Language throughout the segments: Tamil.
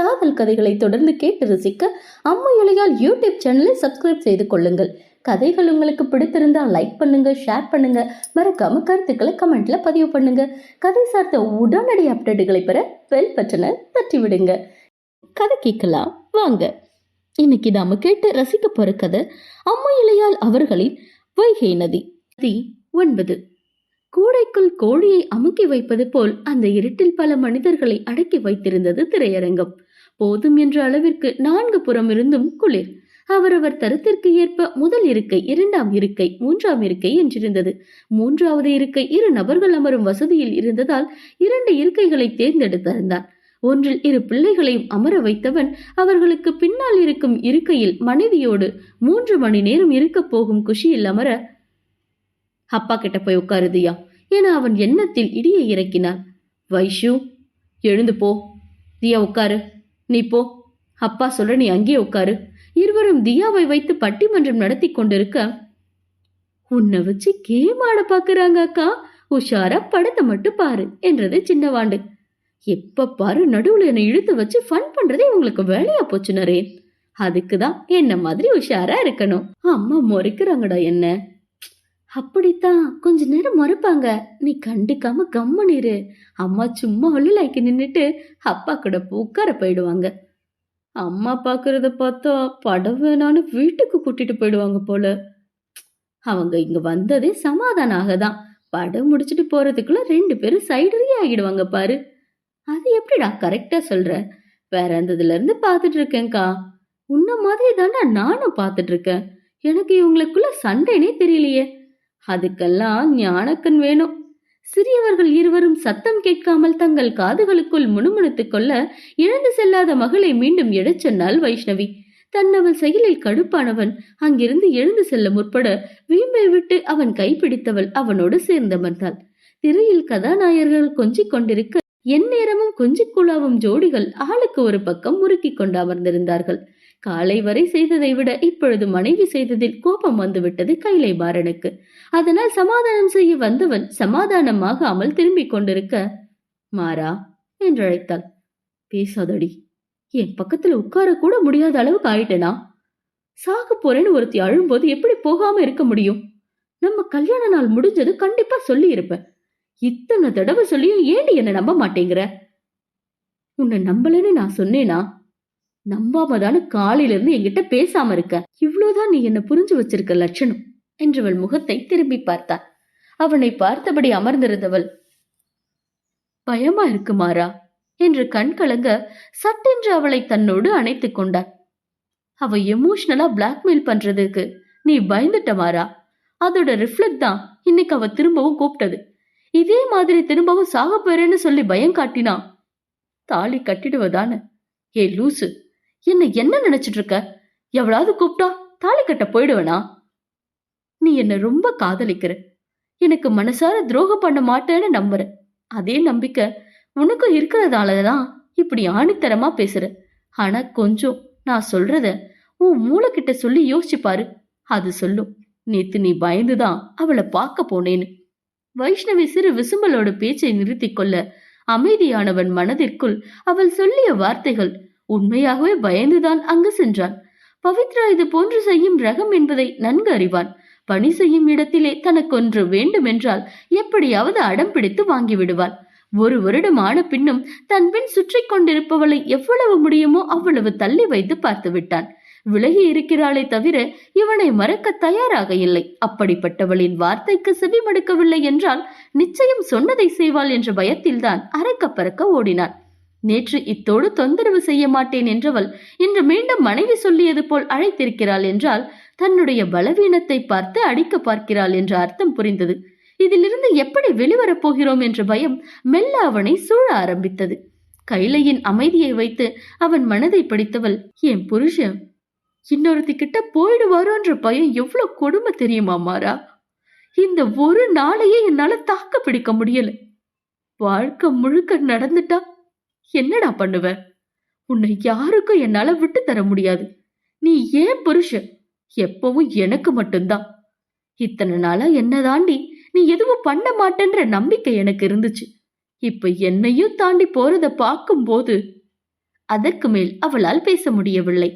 காதல் கதைகளை தொடர்ந்து கேட்டு ரசிக்க அம்மா இளையால் யூடியூப் சேனலை சப்ஸ்கிரைப் செய்து கொள்ளுங்கள். கதைகள் உங்களுக்கு பிடித்திருந்தால் லைக் பண்ணுங்க ஷேர் பண்ணுங்க. மறக்காம கருத்துக்களை கமெண்ட்ல பதிவு பண்ணுங்க. கதை சார்ந்த உடனடி அப்டேட்டுகளை பெற பெல் பட்டனை தட்டி விடுங்க கதை கேட்கலாம். வாங்க. இன்னைக்கு நாம கேட்டு ரசிக்க போற கதை அம்மா இளையால் அவர்களின் வைகை நதி. நதி ஒன்பது. கூடைக்குள் கோழியை அமுக்கி வைப்பது போல் அந்த இருட்டில் பல மனிதர்களை அடக்கி வைத்திருந்தது திரையரங்கம். போதும் என்ற அளவிற்கு நான்கு புறமிருந்தும் குளிர். அவரவர் தரத்திற்கு ஏற்ப முதல் இருக்கை இரண்டாம் இருக்கை மூன்றாம் இருக்கை என்றிருந்தது. மூன்றாவது இருக்கை இரு நபர்கள் அமரும் வசதியில் இருந்ததால் இரண்டு இருக்கைகளை தேர்ந்தெடுத்திருந்தான் ஒன்றில் இரு பிள்ளைகளையும் அமர வைத்தவன் அவர்களுக்கு பின்னால் இருக்கும் இருக்கையில் மனைவியோடு மூன்று மணி நேரம் இருக்கப் போகும் குஷியில் அமர அப்பா கிட்ட போய் உட்காருதியா? என அவன் எண்ணத்தில் இடியை இறக்கினான். வைஷு எழுந்து போ. தியா உட்காரு. நீ போ. அப்பா சொல்ற நீ அங்கேயே உட்காரு. இருவரும் தியாவை வைத்து பட்டிமன்றம் நடத்தி கொண்டிருக்க உன்னை வச்சு கேம் ஆட பாக்குறாங்க அக்கா. உஷாரா படத்தை மட்டும் பாரு என்றது சின்னவாண்டு. எப்ப பாரு நடுவுல என்னை இழுத்து வச்சு ஃபன் பண்றதே உங்களுக்கு வேலையா போச்சு நரேன் அதுக்குதான் என்ன மாதிரி உஷாரா இருக்கணும். அம்மா முறைக்கிறாங்கடா என்ன. அப்படித்தான். கொஞ்ச நேரம் மறுப்பாங்க. நீ கண்டுக்காம கம்மன் இரு. அம்மா சும்மா ஒல்லிலாய்க்கு நின்றுட்டு அப்பா கூட உட்கார போயிடுவாங்க. அம்மா பார்க்கறத பார்த்தா படம் வீட்டுக்கு கூட்டிட்டு போயிடுவாங்க போல. அவங்க இங்க வந்ததே சமாதானம் ஆகதான். படம் முடிச்சிட்டு போறதுக்குள்ள ரெண்டு பேரும் சைடரியே ஆகிடுவாங்க பாரு. அது எப்படிடா கரெக்டா சொல்ற? வேற இருந்து பாத்துட்டு இருக்கேன்க்கா உன்ன மாதிரி தாண்டா நானும் பாத்துட்டு இருக்கேன் எனக்கு இவங்களுக்குள்ள சண்டைனே தெரியலையே. அதுக்கெல்லாம் ஞானக்கண் வேணும். சிறியவர்கள் இருவரும் சத்தம் கேட்காமல் தங்கள் காதுகளுக்குள் முணுமுணுத்துக் கொள்ள இழந்து செல்லாத மகளை மீண்டும் எழச் சொன்னாள் வைஷ்ணவி. தன்னவள் செயலில் கடுப்பானவன். அங்கிருந்து எழுந்து செல்ல முற்பட வீம்பை விட்டு அவன் கைப்பிடித்தவள் அவனோடு சேர்ந்தமர்ந்தாள் திரையில் கதாநாயகர்கள் கொஞ்சிக் கொண்டிருக்க எந்நேரமும் கொஞ்சிக் குழாவும் ஜோடிகள் ஆளுக்கு ஒரு பக்கம் முறுக்கிக் கொண்டு அமர்ந்திருந்தார்கள். காலை வரை செய்ததை விட இப்பொழுது மனைவி செய்ததில் கோபம் வந்துவிட்டது கைலை பாரனுக்கு அதனால் சமாதானம் செய்ய வந்தவன் சமாதானமாகாமல் திரும்பிக் கொண்டிருக்க மாறா என்று அழைத்தாள் பேசாதடி என் பக்கத்துல உட்கார கூட முடியாத அளவுக்கு ஆயிட்டேனா? சாக போறேன்னு ஒருத்தி அழும்போது எப்படி போகாம இருக்க முடியும்? நம்ம கல்யாண நாள் முடிஞ்சது கண்டிப்பா சொல்லி இருப்பேன் இத்தனை தடவை சொல்லியும் ஏண்டி என்ன நம்ப மாட்டேங்கிற? உன்னை நம்பலன்னு நான் சொன்னேனா? நம்பாம தானே காலையிலிருந்து என்கிட்ட பேசாம இருக்க. இவ்வளவுதான் நீ என்ன புரிஞ்சு வச்சிருக்க லட்சணம் என்றவள் முகத்தை திரும்பி பார்த்தான் அவனை பார்த்தபடி அமர்ந்திருந்தவள் பயமா இருக்குமாரா என்று கண் கலங்க சட்டென்று அவளை தன்னோடு அணைத்துக் கொண்டான் அவ எமோஷனலா பிளாக்மெயில் பண்றதுக்கு நீ பயந்துட்ட மாறா. அதோட ரிஃப்ளெக்ட் தான் இன்னைக்கு அவ திரும்பவும் கூப்பிட்டது. இதே மாதிரி திரும்பவும் சாக போறேன்னு சொல்லி பயம் காட்டினா தாலி கட்டிடுவதான. ஏ லூசு என்ன என்ன நினைச்சிட்டு இருக்க எவ்வளவு கூப்பிட்டா தாலி கட்ட போயிடுவேனா? நீ என்ன ரொம்ப காதலிக்கிற. எனக்கு மனசார துரோகம் பண்ண மாட்டேன்னு நம்புற. அதே நம்பிக்கை உனக்கும் இருக்கிறதாலதான் இப்படி ஆணித்தரமா பேசுற. ஆனா கொஞ்சம் நான் சொல்றத உன் மூளைக்கிட்ட சொல்லி யோசிச்சு பாரு அது சொல்லும். நேத்து நீ பயந்துதான் அவளை பார்க்க போனேன்னு. வைஷ்ணவி சிறு விசும்பலோட பேச்சை நிறுத்திக் கொள்ள அமைதியானவன் மனதிற்குள் அவள் சொல்லிய வார்த்தைகள் உண்மையாகவே பயந்துதான் அங்கு சென்றான். பவித்ரா இது போன்று செய்யும் ரகம் என்பதை நன்கு அறிவான். பணி செய்யும் இடத்திலே தனக்கொன்று வேண்டுமென்றால் எப்படியாவது அடம் பிடித்து வாங்கிவிடுவாள் ஒரு வருடம் ஆன பின்னும் தன் பின் சுற்றி கொண்டிருப்பவளை எவ்வளவு முடியுமோ அவ்வளவு தள்ளி வைத்து பார்த்து விட்டான். விலகி இருக்கிறாளே தவிர இவனை மறக்க தயாராக இல்லை. அப்படிப்பட்டவளின் வார்த்தைக்கு செவிமடுக்கவில்லை என்றால் நிச்சயம் சொன்னதை செய்வாள் என்ற பயத்தில்தான் அறக்க பறக்க ஓடினான். நேற்று இத்தோடு தொந்தரவு செய்ய மாட்டேன் என்றவள் இன்று மீண்டும் மனைவி சொல்லியது போல் அழைத்திருக்கிறாள் என்றால் தன்னுடைய பலவீனத்தை பார்த்து அடிக்க பார்க்கிறாள் என்ற அர்த்தம் புரிந்தது. இதிலிருந்து எப்படி வெளிவரப் போகிறோம் என்ற பயம் மெல்ல அவனை சூழ ஆரம்பித்தது. கைலையின் அமைதியை வைத்து அவன் மனதை படித்தவள் என் புருஷன் இன்னொருத்தி கிட்ட போயிடுவாரோன்ற பயம் எவ்வளவு கொடுமை தெரியுமா மாறா? இந்த ஒரு நாளையே என்னால தாக்க பிடிக்க முடியல. வாழ்க்கை முழுக்க நடந்துட்டா என்னடா பண்ணுவ? உன்னை யாருக்கும் என்னால விட்டு தர முடியாது. நீ ஏன் புருஷன் எப்பவும் எனக்கு மட்டும்தான். இத்தனை நாளா என்ன தாண்டி நீ எதுவும் பண்ண மாட்டேன்ற நம்பிக்கை எனக்கு இருந்துச்சு. இப்ப என்னையும் தாண்டி போறத பார்க்கும்போது அதற்கு மேல் அவளால் பேச முடியவில்லை.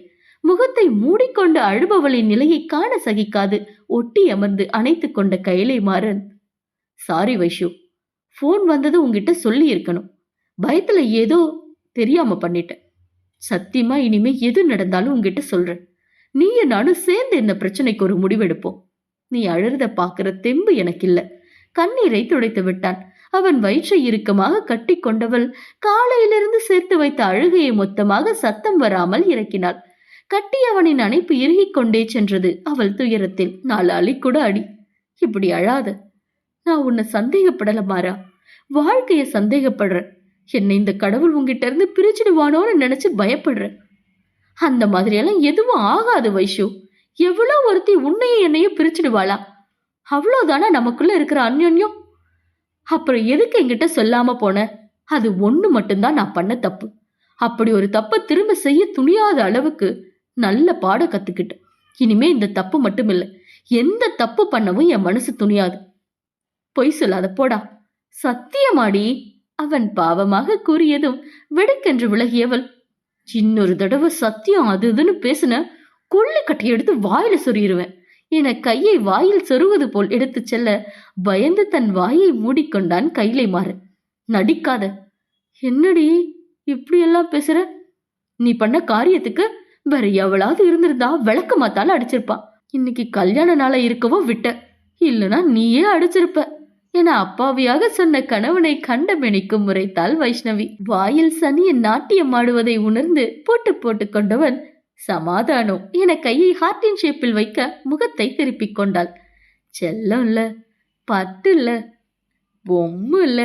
முகத்தை மூடிக்கொண்டு அழுபவளின் நிலையை காண சகிக்காது ஒட்டி அமர்ந்து அணைத்துக் கொண்ட கைலை மாறன் சாரி வைஷு ஃபோன் வந்தது உங்ககிட்ட சொல்லி இருக்கணும் பயத்துல ஏதோ தெரியாம பண்ணிட்டேன். சத்தியமா இனிமே எது நடந்தாலும் உங்ககிட்ட சொல்றேன். நீயும் நானும் சேர்ந்து இந்த பிரச்சனைக்கு ஒரு முடிவெடுப்போம். நீ அழுறத பாக்குற தெம்பு எனக்கு இல்ல. கண்ணீரை துடைத்து விட்டான். அவன் வயிற்றை இறுக்கமாக கட்டி கொண்டவள் காலையிலிருந்து சேர்த்து வைத்த அழுகையை மொத்தமாக சத்தம் வராமல் இறக்கினாள். கட்டி அவனின் அணைப்பு இறுகிக் கொண்டே சென்றது அவள் துயரத்தில். நாலு அழி கூட அடி. இப்படி அழாத. நான் உன்னை சந்தேகப்படல மாறா. வாழ்க்கைய சந்தேகப்படுறேன். என்னை இந்த கடவுள் உங்ககிட்ட இருந்து பிரிச்சிடுவானோன்னு நினைச்சு பயப்படுறேன். அந்த மாதிரியெல்லாம் எதுவும் ஆகாது வைஷு. எவ்வளோ ஒருத்தி உன்னையும் என்னையும் பிரிச்சிடுவாளா? அவ்வளோதானா நமக்குள்ள இருக்கிற அந்யோன்யம்? அப்புறம் எதுக்கு என்கிட்ட சொல்லாம போன? அது ஒண்ணு மட்டும்தான் நான் பண்ண தப்பு. அப்படி ஒரு தப்பை திரும்ப செய்ய துணியாத அளவுக்கு நல்ல பாட கத்துக்கிட்டேன். இனிமே இந்த தப்பு மட்டும் இல்லை. எந்த தப்பு பண்ணவும் என் மனசு துணியாது. பொய் சொல்லாத போடா. சத்தியமாடி. அவன் பாவமாக கூறியதும் வெடுக்கென்று விலகியவள். இன்னொரு தடவை சத்தியம் அது இதுன்னு பேசின கொள்ளு கட்டி எடுத்து வாயில சொருகிருவேன் என கையை வாயில் சொருவது போல் எடுத்து செல்ல பயந்து தன் வாயை மூடிக்கொண்டான் கைலை மாறு நடிக்காத என்னடி இப்படியெல்லாம் பேசுற? நீ பண்ண காரியத்துக்கு வேற எவளாவது இருந்திருந்தா விளக்க மாத்தால அடிச்சிருப்பான் இன்னைக்கு கல்யாண நாள இருக்கவோ விட்ட இல்லனா நீயே அடிச்சிருப்ப. என அப்பாவியாக சொன்ன கணவனை கண்டமெனிக்கும் முறைத்தாள் வைஷ்ணவி. வாயில் சனியின் நாட்டியம் ஆடுவதை உணர்ந்து போட்டு போட்டு கொண்டவன் சமாதானம் என கையை ஹார்டின் ஷேப்பில் வைக்க முகத்தை திருப்பிக் கொண்டாள். செல்லம் இல்ல பட்டு இல்ல பொம்மு இல்ல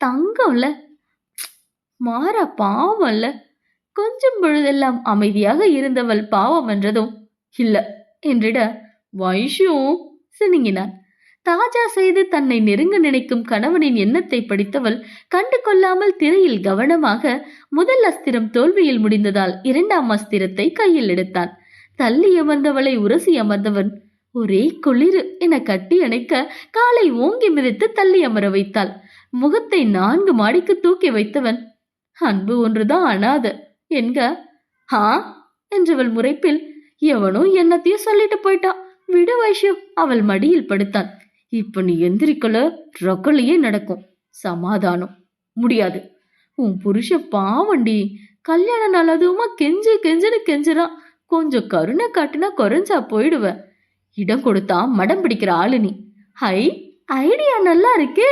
தங்கம் இல்ல மாறா பாவம் இல்ல. கொஞ்சம் பொழுதெல்லாம் அமைதியாக இருந்தவள் பாவம் என்றதும் இல்ல என்றிட வைஷும் சினுங்கினான். தாஜா செய்து தன்னை நெருங்க நினைக்கும் கணவனின் எண்ணத்தை படித்தவள் கண்டு கொள்ளாமல் திரையில் கவனமாக முதல் அஸ்திரம் தோல்வியில் முடிந்ததால் இரண்டாம் அஸ்திரத்தை கையில் எடுத்தான். தள்ளி அமர்ந்தவளை உரசி அமர்ந்தவன் ஒரே குளிரு என கட்டி அணைக்க காலை ஓங்கி மிதித்து தள்ளி அமர வைத்தாள். முகத்தை நான்கு மாடிக்கு தூக்கி வைத்தவன் அன்பு ஒன்றுதான் அனாத என்க? ஹா என்றவள் முறைப்பில் எவனோ என்னத்தையும் சொல்லிட்டு போயிட்டான் விடு வைஷ்யம் அவள் மடியில் படுத்தான். இப்ப நீ எந்திரிக்கல ரகலையே நடக்கும். சமாதானம். முடியாது. உன் புருஷன் பாவண்டி. கல்யாண நாள் அதுவுமா கெஞ்சு கெஞ்சுன்னு கெஞ்சுறான் கொஞ்சம் கருணை காட்டுனா குறைஞ்சா போயிடுவ. இடம் கொடுத்தா மடம் பிடிக்கிற ஆளு நீ. ஹை ஐடியா நல்லா இருக்கே.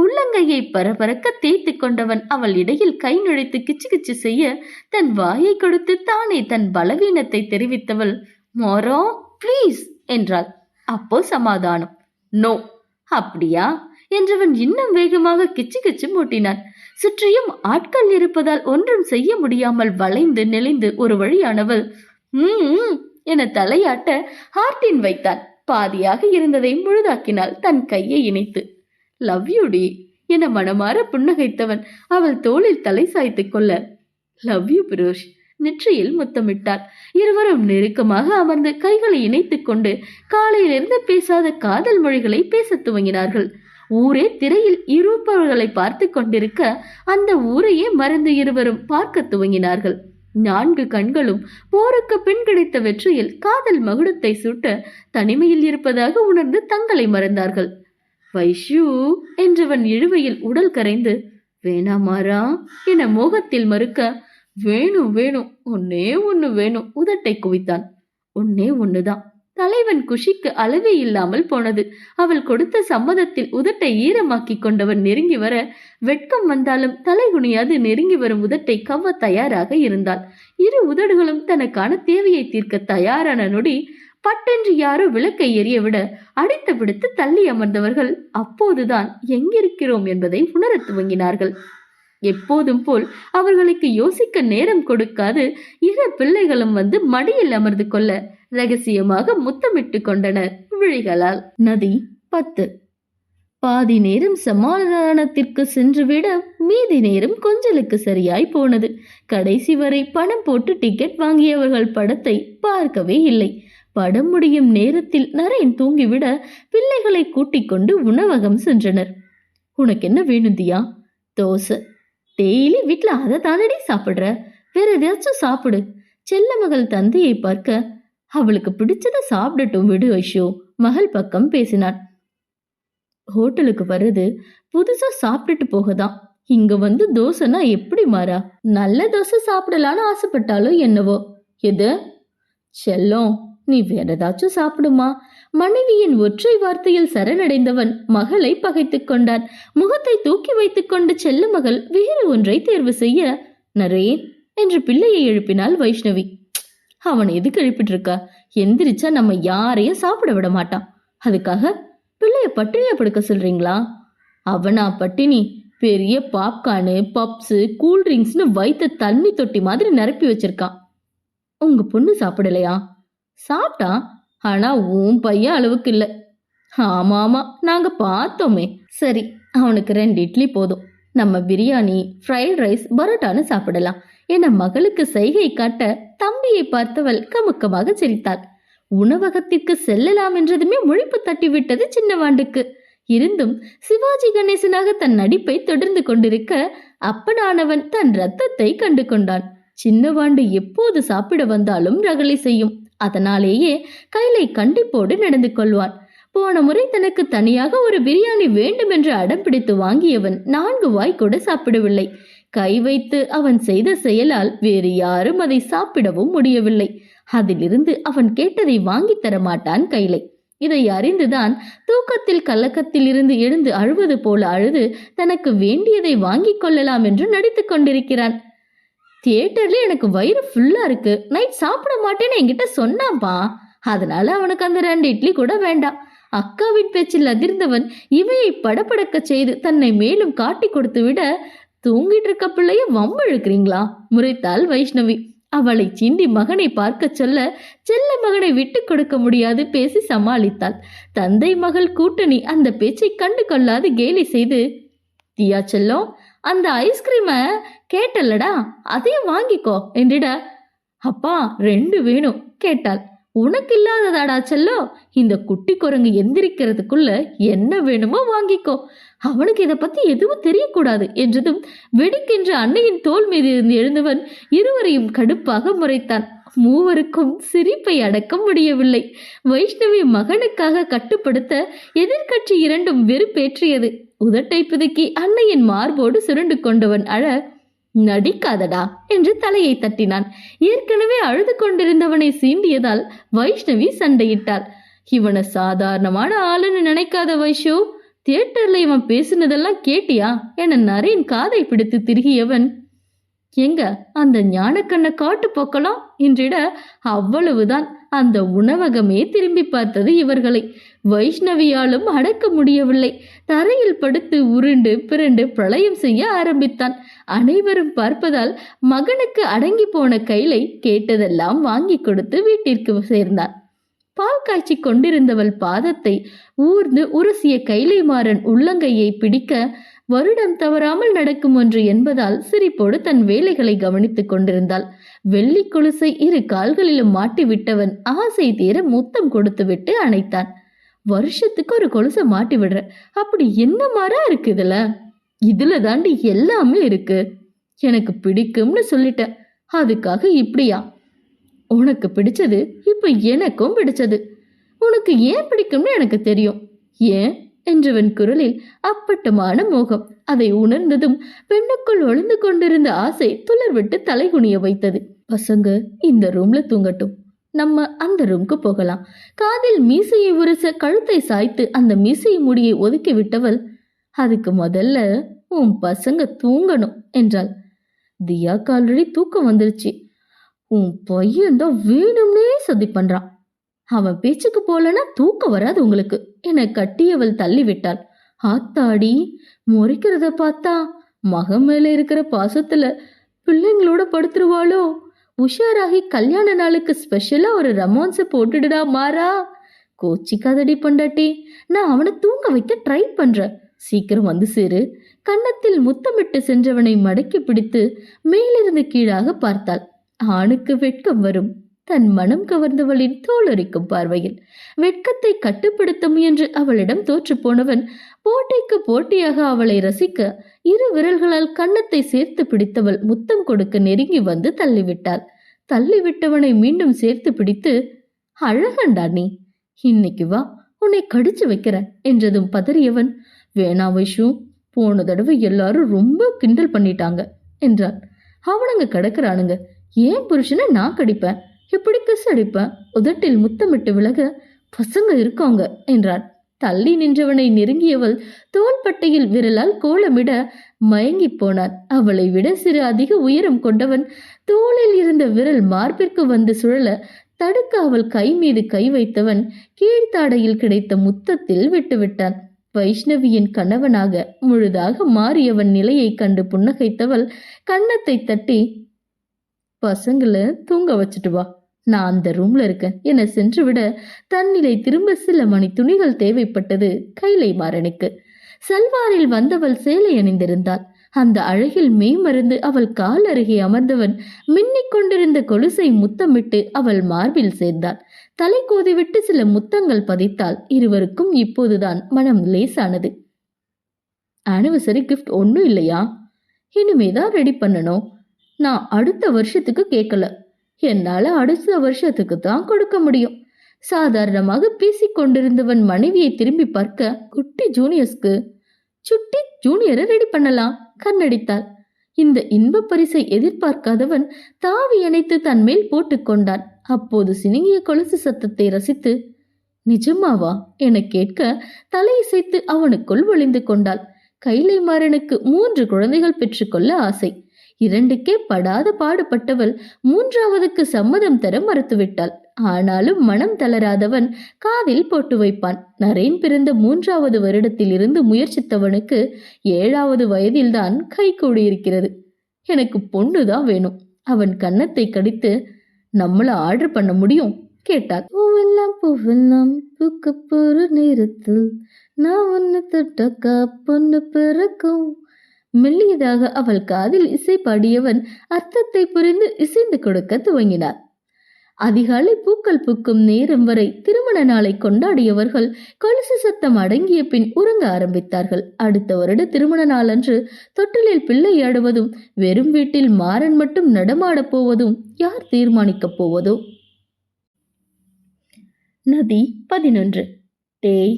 உள்ளங்கையை பரபரக்க தேய்த்து கொண்டவன் அவள் இடையில் கை நுழைத்து கிச்சு கிச்சு செய்ய தன் வாயை கொடுத்து தானே தன் பலவீனத்தை தெரிவித்தவள். மோரோ ப்ளீஸ் என்றாள். அப்போ சமாதானம். நோ அப்படியா? என்றவன் இன்னும் வேகமாக கிச்சு கிச்சு மூட்டினான். சுற்றியும் ஆட்கள் இருப்பதால் ஒன்றும் செய்ய முடியாமல் வளைந்து நெளிந்து ஒரு வழியானவள் ம் என தலையாட்ட ஹார்ட்டின் வைத்தான். பாதியாக இருந்ததை முழுதாக்கினாள் தன் கையை இணைத்து லவ் யூடி என மனமாற புன்னகைத்தவன் அவள் தோளில் தலை சாய்த்து கொள்ள லவ் யூ புருஷ் நெற்றியில் முத்தமிட்டாள். இருவரும் நெருக்கமாக அமர்ந்து கைகளை இணைத்துக் கொண்டு காலையிலிருந்து பேசாத காதல் மொழிகளை பேசத் துவங்கினார்கள். ஊரே திரையில் இருப்பவர்களை பார்த்து கொண்டிருக்க அந்த ஊரையே மறந்து இருவரும் பார்க்க துவங்கினார்கள். நான்கு கண்களும் போருக்கு பின் கிடைத்த வெற்றியில் காதல் மகுடத்தை சூட்ட தனிமையில் இருப்பதாக உணர்ந்து தங்களை மறந்தார்கள். வைஷ்யூ என்றவன் இழுவையில் உடல் கரைந்து வேணாமாரா என மோகத்தில் மறுக்க வேணும் வேணும். ஒன்னே ஒன்னு வேணும். உதட்டை குவித்தான். ஒன்னே ஒண்ணுதான். தலைவன் குஷிக்கு அளவே இல்லாமல் போனது. அவள் கொடுத்த சம்மதத்தில் உதட்டை ஈரமாக்கி கொண்டவன் நெருங்கி வர வெட்கம் வந்தாலும் தலைகுனியாது நெருங்கி வரும் உதட்டை கவ்வ தயாராக இருந்தாள். இரு உதடுகளும் தனக்கான தேவையை தீர்க்க தயாரான நொடி பட்டென்று யாரோ விளக்கை எரிய விட அடித்து பிடித்து தள்ளி அமர்ந்தவர்கள் அப்போதுதான் எங்கிருக்கிறோம் என்பதை உணரத் துவங்கினார்கள். எப்போதும் போல் அவர்களுக்கு யோசிக்க நேரம் கொடுக்காது. இரு பிள்ளைகளும் வந்து மடியில் அமர்ந்து கொள்ள ரகசியமாக முத்தமிட்டு கொண்டனர். விழிகளால். நதி பத்து. பாதி நேரம் சமாதானத்திற்கு சென்றுவிட மீதி நேரம் கொஞ்சலுக்கு சரியாய் போனது. கடைசி வரை பணம் போட்டு டிக்கெட் வாங்கியவர்கள் படத்தை பார்க்கவே இல்லை. படம் முடியும் நேரத்தில் நரேன் தூங்கிவிட பிள்ளைகளை கூட்டிக் கொண்டு உணவகம் சென்றனர். உனக்கு என்ன வேணும் தியா? தோசை. டெய்லி வீட்டில் அதை தானடி சாப்பிட்ற? வேற எதையாச்சும் சாப்பிடு. செல்ல மகள் தந்தையை பார்க்க அவளுக்கு பிடிச்சத சாப்பிடட்டும் விடு ஐஷோ மகள் பக்கம் பேசினான் ஹோட்டலுக்கு வர்றது புதுசா சாப்பிட்டுட்டு போகதான். இங்க வந்து தோசைனா எப்படி மாறா? நல்ல தோசை சாப்பிடலான்னு ஆசைப்பட்டாலும் என்னவோ. எது? செல்லம் நீ வேற ஏதாச்சும் சாப்பிடுமா? மனைவியின் ஒற்றை வார்த்தையில் சரணடைந்தவன் மகளை பகைத்துக் கொண்டான். முகத்தை தூக்கி வைத்துக் கொண்டு செல்ல மகள் வேறு ஒன்றை தேர்வு செய்ய நரேன் என்று பிள்ளையை எழுப்பினாள் வைஷ்ணவி. அவன் எதுக்கு எழுப்பிட்டு இருக்கா எந்திரிச்சா நம்ம யாரையும் சாப்பிட விட மாட்டான். அதுக்காக பிள்ளைய பட்டினியா படுக்க சொல்றீங்களா? அவனா பட்டினி. பெரிய பாப்கார்னு பப்ஸு கூல்ட்ரிங்க்ஸ்னு வைத்த தண்ணி தொட்டி மாதிரி நிரப்பி வச்சிருக்கான். உங்க பொண்ணு சாப்பிடலையா? சாப்பிட்டா? ஆனா உன் பையன் அளவுக்கு இல்லை. ஆமா ஆமா நாங்க பார்த்தோமே. சரி அவனுக்கு ரெண்டு இட்லி போதும். நம்ம பிரியாணி ஃப்ரைட் ரைஸ் பரோட்டான்னு சாப்பிடலாம். என மகளுக்கு செய்கை காட்ட தம்பியை பார்த்தவள் கமுக்கமாக சிரித்தாள். உணவகத்திற்கு செல்லலாம் என்றதுமே முழிப்பு தட்டிவிட்டது சின்னவாண்டுக்கு. இருந்தும் சிவாஜி கணேசனாக தன் நடிப்பை தொடர்ந்து கொண்டிருக்க அப்பனானவன் தன் ரத்தத்தை கண்டு கொண்டான். சின்னவாண்டு எப்போது சாப்பிட வந்தாலும் ரகளை செய்யும். அதனாலேயே கைலை கண்டிப்போடு நடந்து கொள்வான். போன முறை தனக்கு தனியாக ஒரு பிரியாணி வேண்டும் என்று அடம் பிடித்து வாங்கியவன் நான்கு வாய் கூட சாப்பிடவில்லை. கை வைத்து அவன் செய்த செயலால் வேறு யாரும் அதை சாப்பிடவும் முடியவில்லை. அதிலிருந்து அவன் கேட்டதை வாங்கித் தர மாட்டான் கைலை. இதை அறிந்துதான் தூக்கத்தில் கலக்கத்தில் இருந்து எழுந்து அழுவது போல அழுது தனக்கு வேண்டியதை வாங்கிக் கொள்ளலாம் என்று நடித்துக் கொண்டிருக்கிறான். தியேட்டர்ல எனக்கு வயிறு ஃபுல்லா இருக்கு. நைட் சாப்பிட மாட்டேன்னு என்கிட்ட சொன்னாப்பா. அதனால அவனுக்கு அந்த ரெண்டு இட்லி கூட வேண்டாம். அக்காவின் பேச்சில் அதிர்ந்தவன் இவையை படபடக்க செய்து தன்னை மேலும் காட்டி கொடுத்து விட தூங்கிட்டு இருக்க பிள்ளைய வம்பழுக்கிறீங்களா முறைத்தாள் வைஷ்ணவி. அவளை சீண்டி மகனை பார்க்க சொல்ல செல்ல மகனை விட்டு கொடுக்க முடியாது பேசி சமாளித்தாள். தந்தை மகள் கூட்டணி அந்த பேச்சை கண்டு கொள்ளாது கேலி செய்து தியா செல்லம் அந்த ஐஸ்கிரீமை கேட்டல்லடா அதையும் வாங்கிக்கோ என்றிட. அப்பா ரெண்டு வேணும் கேட்டாள். உனக்கு இல்லாததாடா செல்லோ இந்த குட்டி குரங்கு எந்திரிக்கிறதுக்குள்ள என்ன வேணுமோ வாங்கிக்கோ. அவனுக்கு இதை பத்தி எதுவும் தெரியக்கூடாது என்றதும் வெடிக்கின்ற அன்னையின் தோல் மீது இருந்து எழுந்தவன் இருவரையும் கடுப்பாக முறைத்தான். மூவருக்கும் சிரிப்பை அடக்க முடியவில்லை. வைஷ்ணவி மகனுக்காக கட்டுப்படுத்த எதிர்க்கட்சி இரண்டும் வெறுப்பேற்றியது. உதட்டை பிதுக்கி அன்னையின் மார்போடு சுருண்டு கொண்டவன் அழ நடிக்காதடா என்று தலையை தட்டினான். ஏற்கனவே அழுது கொண்டிருந்தவனை சீண்டியதால் வைஷ்ணவி சண்டையிட்டாள். இவனை சாதாரணமான ஆளுன்னு நினைக்காத வைஷு தியேட்டர்ல இவன் பேசினதெல்லாம் கேட்டியா? என நரேன் காதை பிடித்து திருகியவன் எங்க அந்த ஞானக்கண்ணை காட்டு போக்கலாம் என்றிட அவ்வளவுதான். அந்த உணவகமே திரும்பி பார்த்தது இவர்களை. வைஷ்ணவியாலும் அடக்க முடியவில்லை. தரையில் படுத்து உருண்டு பிறண்டு பிரளயம் செய்ய ஆரம்பித்தான். அனைவரும் பார்ப்பதால் மகனுக்கு அடங்கி போன கைலை கேட்டதெல்லாம் வாங்கி கொடுத்து வீட்டிற்கு சேர்ந்தான். பால் காய்ச்சி கொண்டிருந்தவள் பாதத்தை ஊர்ந்து உரசிய கைலைமாறன் உள்ளங்கையை பிடிக்க வருடம் தவறாமல் நடக்கும் ஒன்று என்பதால் சிரிப்போடு தன் வேலைகளை கவனித்துக் கொண்டிருந்தாள். வெள்ளி கொலுசை இரு கால்களிலும் மாட்டி விட்டவன் ஆசை தீர முத்தம் கொடுத்துவிட்டு அணைத்தான். வருஷத்துக்கு ஒரு கொலுசை மாட்டி விடுற அப்படி என்ன மாறா இருக்கு இதுல? இதுல தாண்டி எல்லாமே இருக்கு. எனக்கு பிடிக்கும்னு சொல்லிட்டேன் அதுக்காக இப்படியா? உனக்கு பிடிச்சது இப்ப எனக்கும் பிடிச்சது. உனக்கு ஏன் பிடிக்கும்னு எனக்கு தெரியும். ஏன்? என்றவன் குரலில் அப்பட்டமான மோகம். அதை உணர்ந்ததும் பெண்ணுக்குள் ஒளிந்து கொண்டிருந்த ஆசை துளர் விட்டு தலைகுனிய வைத்தது. பசங்க இந்த ரூம்ல தூங்கட்டும். நம்ம அந்த ரூம்க்கு போகலாம். காதில் மீசையை உரச கழுத்தை சாய்த்து அந்த மீசை முடியை ஒதுக்கி விட்டவள் அதுக்கு முதல்ல உன் பசங்க தூங்கணும் என்றாள். தியாக்கு ஆல்ரெடி தூக்கம் வந்துருச்சு. உன் பையன் தான் வேணும்னே சதி பண்றான். அவன் பேச்சுக்கு போலனா தூக்கம் வராது உங்களுக்கு. என கட்டியவள் தள்ளிவிட்டாள். ஆத்தாடி முறைக்கிறத பார்த்தா மக மேல இருக்கிற பாசத்துல பிள்ளைங்களோட படுத்துருவாளோ? உஷாராகி கல்யாண நாளுக்கு ஸ்பெஷலா ஒரு ரொமான்ஸை போட்டுடுடா மாறா? கோச்சிக்காதடி பொண்டாட்டி நான் அவனை தூங்க வைக்க ட்ரை பண்றேன். சீக்கிரம் வந்து சேரு. கன்னத்தில் முத்தமிட்டு சென்றவனை மடக்கி பிடித்து மேலிருந்து கீழாக பார்த்தாள். ஆணுக்கு வெட்கம் வரும். தன் மனம் கவர்ந்தவளின் தோலரிக்கும் பார்வையில் வெட்கத்தை கட்டுப்படுத்த முயன்று அவளிடம் தோற்று போனவன் போட்டிக்கு போட்டியாக அவளை ரசிக்க இரு விரல்களால் கன்னத்தை சேர்த்து பிடித்தவள் முத்தம் கொடுக்க நெருங்கி வந்து தள்ளிவிட்டாள். தள்ளிவிட்டவனை மீண்டும் சேர்த்து பிடித்து அழகண்டா நீ இன்னைக்கு வா உன்னை கடிச்சு வைக்கிறேன் என்றதும் பதறியவன் வேணா வைஷு போன தடவை எல்லாரும் ரொம்ப கிண்டல் பண்ணிட்டாங்க என்றான் அவனுங்க கிடக்குறானுங்க ஏன் புருஷனை நான் கடிப்பேன்? எப்படி கிஸ் உதட்டில் முத்தமிட்டு விலக பசங்க இருக்காங்க என்றான் தள்ளி நின்றவனை நெருங்கியவள் தோள்பட்டையில் விரலால் கோலமிட மயங்கிப் போனான் அவளை விட சிறு அதிக உயரம் கொண்டவன் தோளில் இருந்த விரல் மார்பிற்கு வந்து சுழல தடுக்க அவள் கை மீது கை வைத்தவன் கீழ்த்தாடையில் கிடைத்த முத்தத்தில் விட்டுவிட்டான். வைஷ்ணவியின் கணவனாக முழுதாக மாறியவன் நிலையைக் கண்டு புன்னகைத்தவள் கன்னத்தை தட்டி பசங்களை தூங்க வச்சுட்டு வா. நான் அந்த ரூம்ல இருக்கேன். என சென்றுவிட தன்னிலை திரும்ப சில மணி துணிகள் தேவைப்பட்டது கைலை மாறனுக்கு சல்வாரில் வந்தவள் சேலை அணிந்திருந்தாள். அந்த அழகில் மெய்மறந்து அவள் கால் அருகே அமர்ந்தவன் மின்னிக் கொண்டிருந்த கொலுசை முத்தமிட்டு அவள் மார்பில் சேர்ந்தான் தலை கோதிவிட்டு சில முத்தங்கள் பதித்தால் இருவருக்கும் இப்போதுதான் மனம் லேசானது. ஆனிவர்சரி கிஃப்ட் ஒன்றும் இல்லையா? இனிமேதான் ரெடி பண்ணணும். நான் அடுத்த வருஷத்துக்கு கேட்கல என்னால் அடுத்த வருஷத்துக்கு தான் கொடுக்க முடியும். சாதாரணமாக பேசிக்கொண்டிருந்தவன் மனைவியை திரும்பி பார்க்க குட்டி ஜூனியர்ஸ்க்கு சுட்டி ஜூனியரை ரெடி பண்ணலாம் கண்ணடித்தாள். இந்த இன்ப பரிசை எதிர்பார்க்காதவன் தாவி அணைத்து தன் மேல் போட்டுக்கொண்டான் அப்போது சினுங்கிய கொலுசு சத்தத்தை ரசித்து நிஜமாவா? என கேட்க தலையசைத்து அவனுக்குள் ஒளிந்து கொண்டாள். கைலை மாறனுக்கு மூன்று குழந்தைகள் பெற்றுக்கொள்ள ஆசை. இரண்டுக்கே படாத பாடுபட்டவள் மூன்றாவதுக்கு சம்மதம் தர மறுத்துவிட்டாள். ஆனாலும் மனம் தளராதவன் காதில் போட்டு வைப்பான். நரேன் பிறந்த மூன்றாவது வருடத்தில் இருந்து முயற்சித்தவனுக்கு ஏழாவது வயதில்தான் கை கூடியிருக்கிறது. எனக்கு பொண்ணுதான் வேணும். அவன் கன்னத்தை கடித்து நம்மள ஆர்டர் பண்ண முடியும்? கேட்டாள். பூவெல்லாம் பூவெல்லாம் பூக்க போற நேரத்தில் நான் ஒன்னு தொட்டக்கா பொண்ணு பிறக்கும். மெல்லியதாக அவள் காதில் இசை பாடியவன் அர்த்தத்தை புரிந்து இசைந்து கொடுக்க துவங்கினார். அதிகாலை பூக்கள் பூக்கும் நேரம் வரை திருமண நாளை கொண்டாடியவர்கள் கொலுசு சத்தம் அடங்கிய பின் உறங்க ஆரம்பித்தார்கள். அடுத்த வருட திருமண நாளன்று தொட்டிலில் பிள்ளையாடுவதும் வெறும் வீட்டில் மாறன் மட்டும் நடமாடப் போவதும் யார் தீர்மானிக்கப் போவதோ? நதி பதினொன்று. டேய்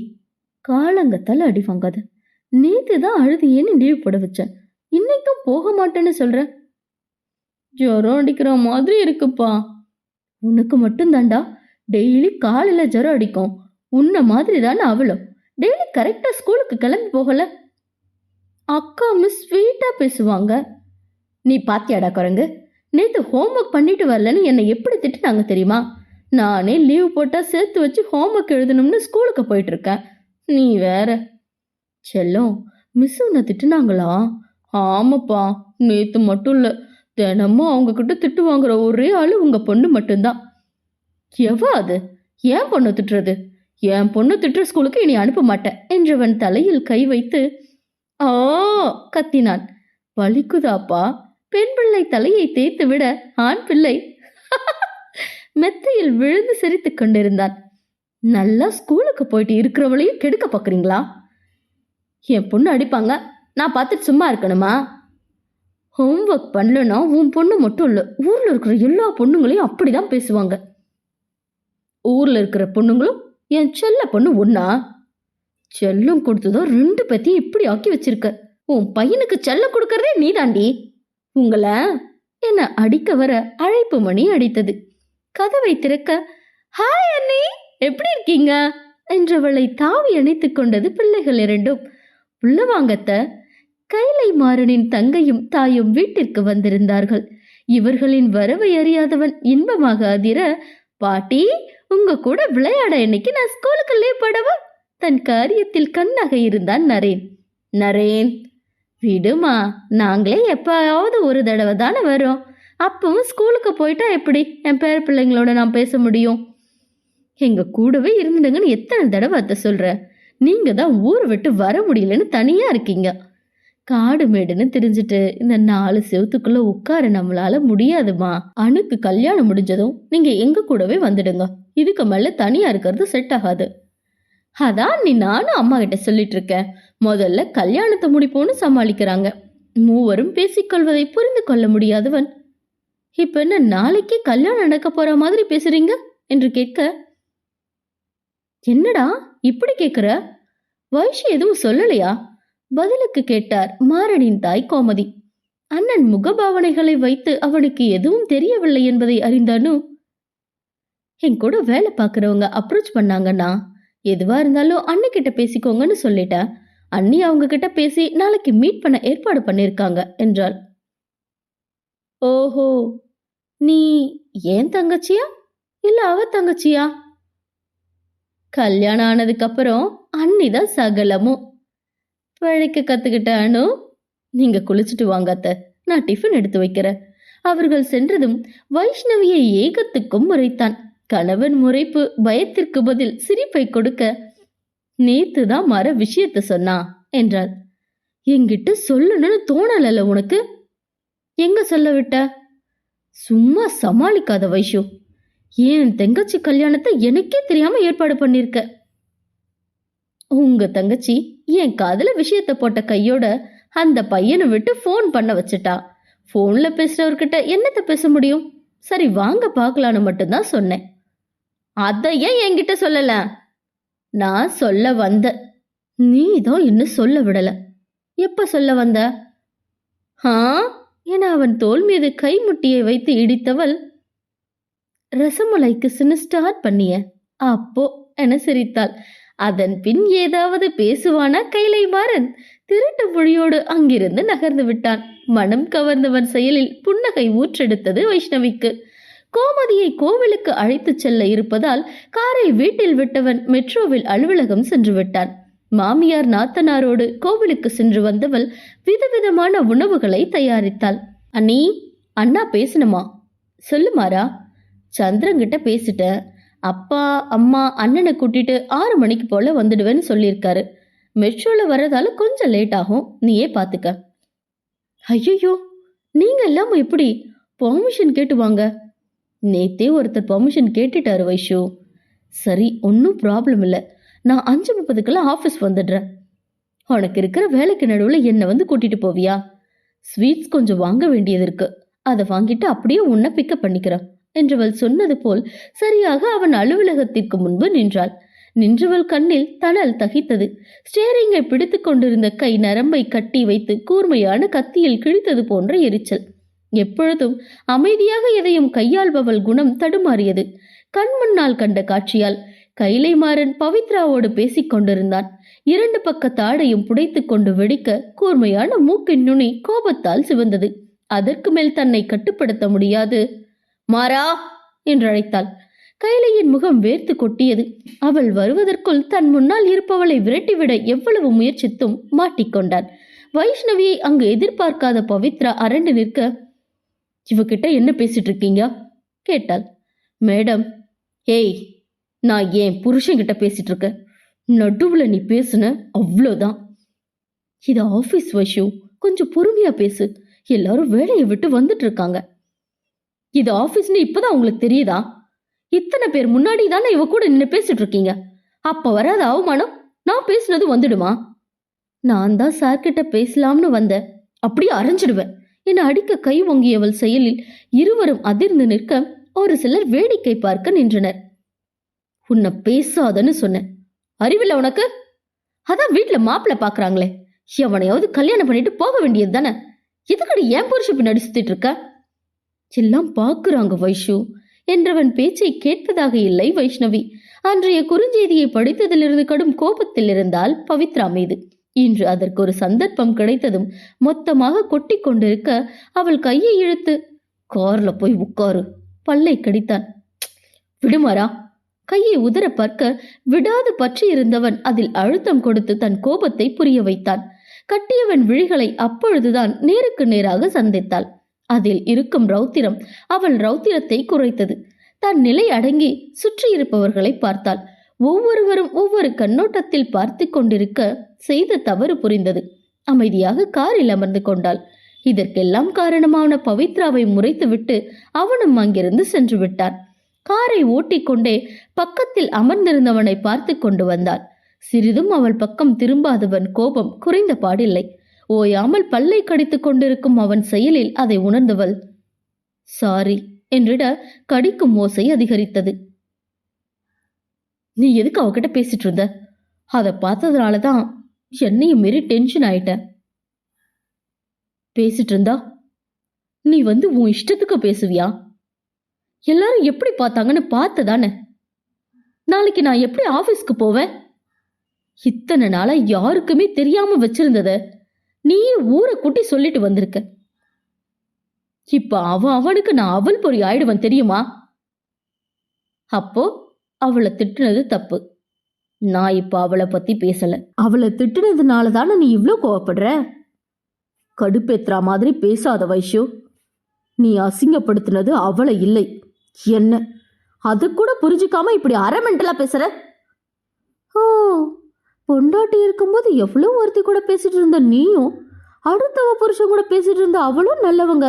காலங்கத்தால் அடிவாங்காது நேத்து தான் அழுதியேன்னு லீவ் போட வச்சேன். இன்னைக்கும் போக மாட்டேன்னு சொல்ற? ஜுரம் அடிக்கிற மாதிரி இருக்குப்பா. உனக்கு மட்டும் தாண்டா டெய்லி காலையில் ஜுரம் அடிக்கும். உன்ன மாதிரி தானே அவளும். டெய்லி கரெக்டாக ஸ்கூலுக்கு கிளம்பி போகல. அக்கா மிஸ் ஸ்வீட்டாக பேசுவாங்க. நீ பாத்தியாடா குரங்கு? நேற்று ஹோம்ஒர்க் பண்ணிட்டு வரலன்னு என்னை எப்படி திட்டுனாங்க தெரியுமா? நானே லீவ் போட்டால் சேர்த்து வச்சு ஹோம்ஒர்க் எழுதணும்னு ஸ்கூலுக்கு போயிட்டு இருக்கேன். நீ வேற. செல்லம். மிஸ் உன்னை திட்டுனாங்களா? ஆமாப்பா நேத்து மட்டும் இல்ல. தினமும் அவங்க கிட்ட திட்டு வாங்குற ஒரே ஆளு உங்க பொண்ணு மட்டும்தான். எவ்வா அது? ஏன் பொண்ணு திட்டுறது? என் பொண்ணு திட்டுற ஸ்கூலுக்கு இனி அனுப்ப மாட்டேன் என்றவன் தலையில் கை வைத்து ஆ கத்தினான். வலிக்குதாப்பா? பெண் பிள்ளை தலையை தேய்த்து விட ஆண் பிள்ளை மெத்தையில் விழுந்து சிரித்துக் கொண்டிருந்தான். நல்லா ஸ்கூலுக்கு போயிட்டு இருக்கிறவளையும் கெடுக்க பார்க்குறீங்களா என் பொண்ணு அடிப்பாங்க. நான் பார்த்துட்டு சும்மா இருக்கணுமா? ஹோம்ஒர்க் பண்ணலன்னா உன் பொண்ணு மட்டும் இல்லை ஊரில் இருக்கிற எல்லா பொண்ணுங்களையும் அப்படி தான் பேசுவாங்க. ஊரில் இருக்கிற பொண்ணுங்களும் என் செல்ல பொண்ணு ஒன்னா செல்லம் கொடுத்ததோ ரெண்டு பேத்தையும் இப்படி ஆக்கி வச்சிருக்க. உன் பையனுக்கு செல்ல கொடுக்கறதே நீதாண்டி. உங்களை என்ன அடிக்க வர அழைப்பு மணி அடித்தது. கதவை திறக்க ஹாய் அண்ணி எப்படி இருக்கீங்க? என்றவளை தாவி அணைத்துக் கொண்டது பிள்ளைகள் இரண்டும். உள்ள வாங்கத்த கைலை மாறனின் தங்கையும் தாயும் வீட்டிற்கு வந்திருந்தார்கள். இவர்களின் வரவை அறியாதவன் இன்பமாக அதிர பாட்டி உங்க கூட விளையாட இன்னைக்கு நான் ஸ்கூலுக்கு லீவ் போடவா? தன் காரியத்தில் கண்ணாக இருந்தான் நரேன். நரேன் விடுமா நாங்களே எப்பாவது ஒரு தடவை தானே வரோம் அப்பவும் ஸ்கூலுக்கு போயிட்டா எப்படி? என் பேர பிள்ளைங்களோட நான் பேச முடியும்? எங்க கூடவே இருந்துடுங்கன்னு எத்தனை தடவை அத்தை சொல்கிறேன் நீங்க தான் ஊரை விட்டு வர முடியலன்னு தனியா இருக்கீங்க. காடு மேடுன்னு தெரிஞ்சுட்டு இந்த நாலு செவத்துக்குள்ள உட்கார நம்மளால முடியாதுமா. அணுக்கு கல்யாணம் முடிஞ்சதும் நீங்க எங்க கூடவே வந்துடுங்க. இதுக்கு மேல தனியா இருக்கிறது செட் ஆகாது. அதான் நீ நானும் அம்மா கிட்ட சொல்லிட்டு இருக்கேன். முதல்ல கல்யாணத்தை முடிப்போன்னு சமாளிக்கிறாங்க. மூவரும் பேசிக்கொள்வதை புரிந்து கொள்ள முடியாதவன். இப்ப என்ன நாளைக்கே கல்யாணம் நடக்க போற மாதிரி பேசுறீங்க? என்று கேட்க என்னடா? இப்படி கேக்குற? வைஷி எதுவும் சொல்லலையா? பதிலுக்கு கேட்டார் மாறனின் தாய் கோமதி. அண்ணன் முகபாவனைகளை வைத்து அவனுக்கு எதுவும் தெரியவில்லை என்பதை அறிந்தானு? என் கூட வேலை பார்க்குறவங்க அப்ரோச் பண்ணாங்கண்ணா எதுவா இருந்தாலும் அண்ணிக்கிட்ட பேசிக்கோங்கன்னு சொல்லிட்டேன் அண்ணி அவங்க கிட்ட பேசி நாளைக்கு மீட் பண்ண ஏற்பாடு பண்ணிருக்காங்க என்றாள். ஓஹோ நீ ஏன் தங்கச்சியா? இல்ல அவ தங்கச்சியா? கல்யாணம் ஆனதுக்கு அப்புறம் அண்ணிதான் சகலமும். பழைக்க கத்துக்கிட்ட அனு நீங்க குளிச்சுட்டு வாங்க அத்தை. நான் டிஃபன் எடுத்து வைக்கிறேன். அவர்கள் சென்றதும் வைஷ்ணவியை ஏகத்துக்கும் முறைத்தான். கணவன் முறைப்பு பயத்திற்கு பதில் சிரிப்பை கொடுக்க நேத்து தான் மர விஷயத்த சொன்னா என்றாள். என்கிட்ட சொல்லணும்னு தோணலல்ல உனக்கு? எங்க சொல்ல விட்ட? சும்மா சமாளிக்காத வைஷு. என் தங்கச்சி கல்யாணத்தை எனக்கே தெரியாம ஏற்பாடு பண்ணிருக்க? உங்க தங்கச்சி என் காதுல விஷயத்த போட்ட கையோட அந்த பையனை விட்டு ஃபோன் பண்ண வச்சுட்டா. ஃபோன்ல பேசுறவர்கிட்ட என்னத்த பேச முடியும்? சரி வாங்க பார்க்கலான்னு மட்டும்தான் சொன்னேன். அதை ஏன் என்கிட்ட சொல்லல. நான் சொல்ல வந்த. நீ தான் இன்னும் சொல்ல விடல. எப்ப சொல்ல வந்த? ஆ என அவன் தோள் மீது கைமுட்டியை வைத்து இடித்தவள் ரசமலைக்கு சின்ன ஸ்டார்ட் பண்ணிய. அப்போ என சிரித்தாள். அதன் பின் ஏதாவது பேசுவானா கைலை மாறன்? திருட்டு மொழியோடு அங்கிருந்து நகர்ந்து விட்டான். மனம் கவர்ந்தவன் செயலில் புன்னகை ஊற்றெடுத்தது வைஷ்ணவிக்கு. கோமதியை கோவிலுக்கு அழைத்துச் செல்ல இருப்பதால் காரை வீட்டில் விட்டவன் மெட்ரோவில் அலுவலகம் சென்று விட்டான். மாமியார் நாத்தனாரோடு கோவிலுக்கு சென்று வந்தவள் விதவிதமான உணவுகளை தயாரித்தாள். அண்ணி அண்ணா பேசணுமா? சொல்லுமாரா சந்திரங்கிட்ட பேசிட்டேன் அப்பா அம்மா அண்ணனை கூட்டிட்டு ஆறு மணிக்கு போல வந்துடுவேன்னு சொல்லியிருக்காரு. மெட்ரோல வர்றதால கொஞ்சம் லேட் ஆகும். நீயே பாத்துக்க. ஐயோ நீங்க எல்லாம் எப்படி? பர்மிஷன் கேட்டு வாங்க. நேத்தே ஒருத்தர் பர்மிஷன் கேட்டுட்டாரு வைஷு. சரி ஒன்றும் ப்ராப்ளம் இல்லை. நான் அஞ்சு முப்பதுக்கெல்லாம் ஆஃபீஸ் வந்துடுறேன். உனக்கு இருக்கிற வேலைக்கு நடுவில் என்னை வந்து கூட்டிட்டு போவியா? ஸ்வீட்ஸ் கொஞ்சம் வாங்க வேண்டியது இருக்கு. அதை வாங்கிட்டு அப்படியே உன்னை பிக்கப் பண்ணிக்கிறேன். என்றவள் சொன்னது போல் சரியாக அவன் அலுவலகத்திற்கு முன்பு நின்றாள். நின்றவள் கண்ணில் தணல் தகித்தது. ஸ்டேரிங்கை பிடித்து கொண்டிருந்த கை நரம்பை கட்டி வைத்து கூர்மையான கத்தியில் கிழித்தது போன்ற எரிச்சல். எப்பொழுதும் அமைதியாக எதையும் கையாள்பவள் குணம் தடுமாறியது. கண் முன்னால் கண்ட காட்சியால் கைலைமாறன் பவித்ராவோடு பேசிக் கொண்டிருந்தான். இரண்டு பக்க தாடையும் புடைத்துக் கொண்டு வெடிக்க கூர்மையான மூக்கின் நுனி கோபத்தால் சிவந்தது. அதற்கு மேல் தன்னை கட்டுப்படுத்த முடியாது. மாறா என்று அழைத்தாள். கைலையின் முகம் வேர்த்து கொட்டியது. அவள் வருவதற்குள் தன் முன்னால் இருப்பவளை விரட்டிவிட எவ்வளவு முயற்சித்தும் மாட்டிக்கொண்டான் வைஷ்ணவியை அங்கு எதிர்பார்க்காத பவித்ரா அரண்டு நிற்க இவகிட்ட என்ன பேசிட்டு இருக்கீங்க கேட்டாள். மேடம் ஏய் நான் ஏன் புருஷன்கிட்ட பேசிட்டு இருக்கேன் நடுவுல நீ பேசுன அவ்வளோதான். இது ஆபீஸ் வைஷு கொஞ்சம் பொறுமையா பேசு. எல்லாரும் வேலையை விட்டு வந்துட்டு இருக்காங்க இது ஆபீஸ்னு இப்பதான் உங்களுக்கு தெரியுதா? இத்தனை பேர் முன்னாடி தானே இவ கூட நின்று பேசிட்டு இருக்கீங்க. அப்ப வராத அவமானம்? நான் பேசுனது வந்துடுமா? நான் தான் சார்கிட்ட பேசலாம்னு வந்தேன். அப்படியே அரைஞ்சிடுவேன். என அடிக்க கை வங்கியவள் செயலில் இருவரும் அதிர்ந்து நிற்க ஒரு சிலர் வேடிக்கை பார்க்க நின்றனர். உன்னை பேசாதன்னு சொன்னேன். அறிவில்ல உனக்கு? அதான் வீட்ல மாப்பிள்ள பாக்குறாங்களே. எவனையாவது கல்யாணம் பண்ணிட்டு போக வேண்டியது தானே? எதுக்கடி ஏன் புருஷ பின்னாடி சுத்திட்டு இருக்க? எல்லாம் பார்க்குறாங்க வைஷு. என்றவன் பேச்சை கேட்பதாக இல்லை வைஷ்ணவி. அன்றைய குறுஞ்செய்தியை படித்ததிலிருந்து கடும் கோபத்தில் இருந்தால் பவித்ரா மீது. இன்று அதற்கு ஒரு சந்தர்ப்பம் கிடைத்ததும் மொத்தமாக கொட்டி கொண்டிருக்க அவள் கையை இழுத்து கார்ல போய் உட்காரு. பல்லை கடித்தான். விடுமாறா. கையை உதற பார்க்க விடாது பற்றி இருந்தவன் அதில் அழுத்தம் கொடுத்து தன் கோபத்தை புரிய வைத்தான். கட்டியவன் விழிகளை அப்பொழுதுதான் நேருக்கு நேராக சந்தித்தாள். அதில் இருக்கும் ரௌத்திரம் அவள் ரௌத்திரத்தை குறைத்தது. தன் நிலை அடங்கி சுற்றியிருப்பவர்களை பார்த்தாள். ஒவ்வொருவரும் ஒவ்வொரு கண்ணோட்டத்தில் பார்த்து கொண்டிருக்க செய்த தவறு புரிந்தது. அமைதியாக காரில் அமர்ந்து கொண்டாள். இதற்கெல்லாம் காரணமான பவித்ராவை முறைத்துவிட்டு அவனும் அங்கிருந்து சென்று விட்டான். காரை ஓட்டிக்கொண்டே பக்கத்தில் அமர்ந்திருந்தவனை பார்த்து கொண்டு வந்தாள். சிறிதும் அவள் பக்கம் திரும்பாதவன் கோபம் குறைந்த பாடில்லை. ஓயாமல் பல்லை கடித்துக் கொண்டிருக்கும் அவன் செயலில் அதை உணர்ந்தவள். சாரி என்றிட கடிக்கும் ஓசை அதிகரித்தது. நீ எதுக்கு அவகிட்ட பேசிட்டு இருந்த? அதை பார்த்ததுனால தான் என்னையும் மீறி டென்ஷன் ஆயிட்டேன் பேசிட்டு இருந்தா? நீ வந்து உன் இஷ்டத்துக்கு பேசுவியா? எல்லாரும் எப்படி பார்த்தாங்கன்னு பார்த்ததானே? நாளைக்கு நான் எப்படி ஆபீஸ்க்கு போவேன்? இத்தனை நாளா யாருக்குமே தெரியாம வச்சிருந்ததை நீ ஊரை கூட்டி சொல்லிட்டு வந்திருக்க. இப்ப அவன் அவனுக்கு நான் அவள் பொறி ஆயிடுவன் தெரியுமா? அப்போ அவளை திட்டுனது தப்பு. நான் இப்ப அவளை பத்தி பேசல. அவளை திட்டுனதுனால தானே நீ இவ்வளோ கோவப்படுற? கடுப்பேத்துறா மாதிரி பேசாத வைஷு நீ அசிங்கப்படுத்தினது அவளை இல்லை. என்ன? அது கூட புரிஞ்சுக்காம இப்படி அரமெண்டலா பேசுற? ஓ பொண்டாட்டி இருக்கும்போது எவ்வளோ ஒருத்தி கூட பேசிட்டு இருந்த நீயும் அடுத்தவ புருஷன் கூட பேசிட்டு இருந்த அவளும் நல்லவங்க.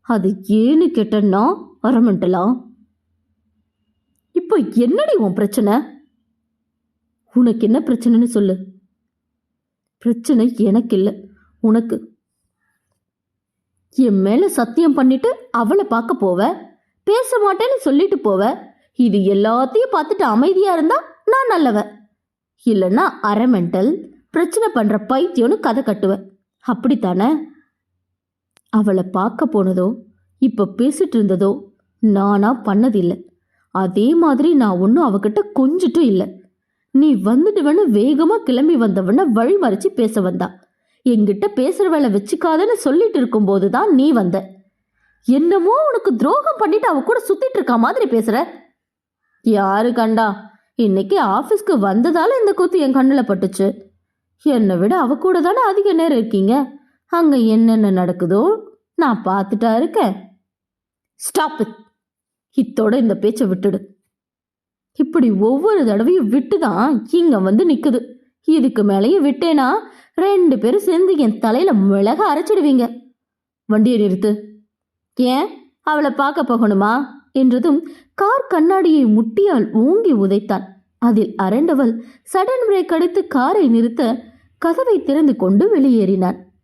அது ஏன்னு கேட்டன்னா அரமெண்டலா இப்போ என்னடி உன் பிரச்சனை? உனக்கு என்ன பிரச்சனைன்னு சொல்லு. பிரச்சனை எனக்கு இல்லை உனக்கு. என் மேல சத்தியம் பண்ணிட்டு அவளை பார்க்க போவ பேச மாட்டேன்னு சொல்லிட்டு போவ இது எல்லாத்தையும் பார்த்துட்டு அமைதியா இருந்தா நான் நல்லவன். இல்லைன்னா அரமெண்டல் பிரச்சனை பண்ற பைத்தியம்னு கதை கட்டுவ. அப்படித்தானே? அவளை பார்க்க போனதோ இப்ப பேசிட்டு இருந்ததோ நானா பண்ணதில்லை. அதே மாதிரி நான் ஒன்றும் அவகிட்ட கொஞ்சிட்டும் இல்லை. நீ வந்துடுவன்னு வேகமா கிளம்பி வந்தவன வழிமறிச்சு பேச வந்தா. என்கிட்ட பேசுற வேலை வச்சுக்காதன்னு சொல்லிட்டு இருக்கும்போது தான் நீ வந்த. என்னமோ உனக்கு துரோகம் பண்ணிட்டு அவ கூட சுத்திட்டு இருக்கா மாதிரி பேசுற. யாரு கண்டா? இன்னைக்கு ஆபீஸ்க்கு வந்ததால இந்த கூத்து என் கண்ணில் பட்டுச்சு. என்னை விட அவ கூட தானே அதிக நேரம் இருக்கீங்க? அங்க என்னென்ன நடக்குதோ நான் பார்த்துட்டா இருக்கேன். ஸ்டாப் இட் இத்தோட இந்த பேச்சை விட்டுடு. இப்படி ஒவ்வொரு தடவையும் விட்டு தான் இங்க வந்து நிக்குது. இதுக்கு மேலேயும் விட்டேனா ரெண்டு பேரும் சேர்ந்து என் தலையில மிளக அரைச்சிடுவீங்க. வண்டியை நிறுத்து. ஏன்? அவளை பார்க்க போகணுமா? என்றதும் கார் கண்ணாடியை முட்டியால் ஓங்கி உதைத்தான். அதில் அரண்டவள் சடன் பிரேக் அடித்து காரை நிறுத்த கதவை திறந்து கொண்டு வெளியேறினான்.